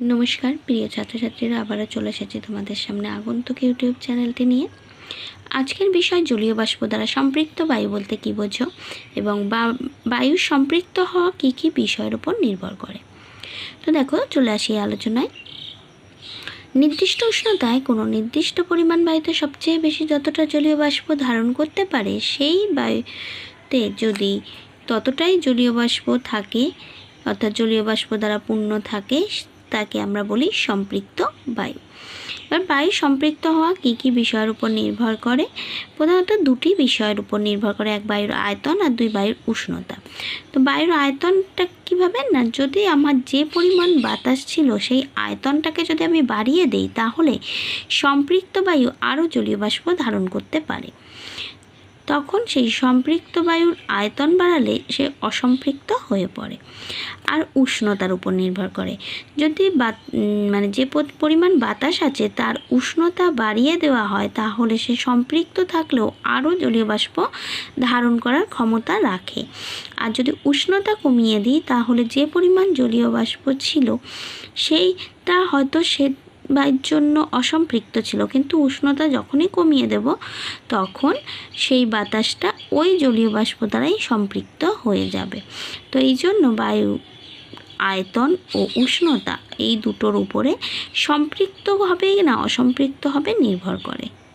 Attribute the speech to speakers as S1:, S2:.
S1: নমস্কার, প্রিয় ছাত্রছাত্রীরা, আবারও চলে এসেছি তোমাদের সামনে আগন্তুক ইউটিউব চ্যানেলটি নিয়ে। আজকের বিষয় জলীয় বাষ্প দ্বারা সম্পৃক্ত বায়ু বলতে কী বোঝো এবং বায়ু সম্পৃক্ত হওয়া কী কী বিষয়ের উপর নির্ভর করে? তো দেখো, চলে আসি আলোচনায়। নির্দিষ্ট উষ্ণতায় কোনো নির্দিষ্ট পরিমাণ বায়ুতে সবচেয়ে বেশি যতটা জলীয় বাষ্প ধারণ করতে পারে, সেই বায়ুতে যদি ততটাই জলীয় বাষ্প থাকে, অর্থাৎ জলীয় বাষ্প দ্বারা পূর্ণ থাকে তাকে আমরা বলি সম্পৃক্ত বায়ু। এবার বায়ু সম্পৃক্ত হওয়া কী কী বিষয়ের উপর নির্ভর করে? প্রধানত দুটি বিষয়ের উপর নির্ভর করে, এক বায়ুর আয়তন আর দুই বায়ুর উষ্ণতা। তো বায়ুর আয়তনটা কীভাবে? না, যদি আমার যে পরিমাণ বাতাস ছিল, সেই আয়তনটাকে যদি আমি বাড়িয়ে দেই, তাহলে সম্পৃক্ত বায়ু আরও জলীয় বাষ্প ধারণ করতে পারে। তখন সেই সম্পৃক্ত বায়ুর আয়তন বাড়ালে সে অসম্পৃক্ত হয়ে পড়ে আর উষ্ণতার উপর নির্ভর করে। যদি মানে যে পরিমাণ বাতাস আছে তার উষ্ণতা বাড়িয়ে দেওয়া হয় তাহলে সে সম্পৃক্ত থাকলেও আরও জলীয় বাষ্প ধারণ করার ক্ষমতা রাখে। আর যদি উষ্ণতা কমিয়ে দিই তাহলে যে পরিমাণ জলীয় বাষ্প ছিল সেইটা হয়তো সে বায়ুর জন্য অসম্পৃক্ত ছিল। কিন্তু উষ্ণতা যখনই কমিয়ে দেব, তখন সেই বাতাসটা ওই জলীয় বাষ্প দ্বারাই সম্পৃক্ত হয়ে যাবে। তো এই জন্য বায়ু, আয়তন ও উষ্ণতা এই দুটোর উপরে সম্পৃক্ত হবে না অসম্পৃক্ত হবে নির্ভর করে।